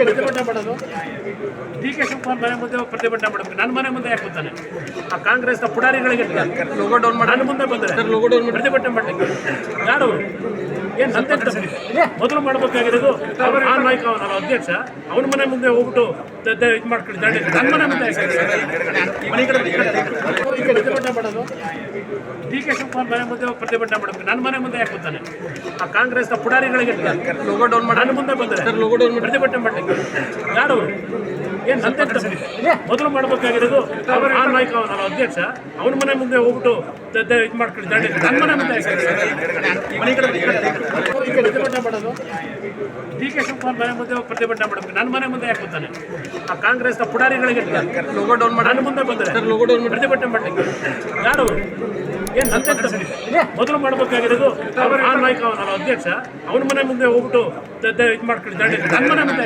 ಪ್ರತಿಭಟನೆ ಮಾಡೋದು. D K Shivakumar ಮನೆ ಮುಂದೆ ಪ್ರತಿಭಟನೆ ಮಾಡಬೇಕು ನನ್ನ ಮನೆ ಮುಂದೆ ಯಾಕೆ ಬರ್ತಾನೆ ಆ ಕಾಂಗ್ರೆಸ್ನ ಪುಡಾರಿಗಳಿಗೆ ಲೋಗೋ ಡೌನ್ ಮಾಡಿ. ನನ್ನ ಮುಂದೆ ಬಂದರೆ ಲೋಗೋ ಡೌನ್ ಮಾಡಿ. ಪ್ರತಿಭಟನೆ ಮಾಡಲಿಕ್ಕೆ. ಯಾರು? ಏನು ಸಂತೆ ಮೊದಲು ಮಾಡಬೇಕಾಗಿರೋದು ಆ ನಾಯಕ ಅವನಲ್ಲ ಅಧ್ಯಕ್ಷ. ಅವನ ಮನೆ ಮುಂದೆ ಹೋಗ್ಬಿಟ್ಟು ಇದು ಮಾಡ್ಕೊಂಡು ನನ್ನ ಮನೆ ಮುಂದೆ ಮಾಡೋದು ಡಿ ಕೆ ಶಿವಕುಮಾರ್ ಮನೆ ಮುಂದೆ ಹೋಗಿ ಪ್ರತಿಭಟನೆ ಮಾಡಬೇಕು ನನ್ನ ಮನೆ ಮುಂದೆ ಯಾಕೆ ಬರ್ತಾನೆ ಆ ಕಾಂಗ್ರೆಸ್ನ ಪುಡಾರಿಗಳಿಗೆ ಲೋಗೋ ಡೌನ್ ಮಾಡಿ ನನ್ನ ಮುಂದೆ ಬಂದರೆ ಲೋಗೋ ಡೌನ್ ಮಾಡಿ ಪ್ರತಿಭಟನೆ ಮಾಡಲಿಕ್ಕೆ ಯಾರು ಏನು ನಂತೆ ಮೊದಲು ಮಾಡಬೇಕಾಗಿರೋದು ಆ ನಾಯಕ ಅವನಲ್ಲ ಅಧ್ಯಕ್ಷ ಅವನ ಮನೆ ಮುಂದೆ ಹೋಗ್ಬಿಟ್ಟು ಇದು ಮಾಡ್ಕೊಂಡು ನನ್ನ ಮನೆ ಮುಂದೆ ಪ್ರತಿಭಟನೆ ಮಾಡೋದು ಡಿ ಕೆ ಶಿವಕುಮಾರ್ ಮನೆ ಮುಂದೆ ಪ್ರತಿಭಟನೆ ಮಾಡಬೇಕು ನನ್ನ ಮನೆ ಮುಂದೆ ಯಾಕೆ ಬರ್ತಾನೆ ಆ ಕಾಂಗ್ರೆಸ್ನ ಪುಡಾರಿಗಳಿಗೆ ಲೋಗೋ ಡೌನ್ ಮಾಡಿ ನನ್ನ ಮುಂದೆ ಬಂದರೆ ಲೋಗೋ ಡೌನ್ ಪ್ರತಿಭಟನೆ ಮಾಡಲಿಕ್ಕೆ. ಯಾರು? ಏನು ಅಂತ ಮೊದಲು ಮಾಡಬೇಕಾಗಿರೋದು ಅವರ ಆ ನಾಯಕ ಅಧ್ಯಕ್ಷ. ಅವನ ಮನೆ ಮುಂದೆ ಹೋಗ್ಬಿಟ್ಟು ಇದು ಮಾಡ್ಕೊಂಡು ನನ್ನ ಮನೆ ಮುಂದೆ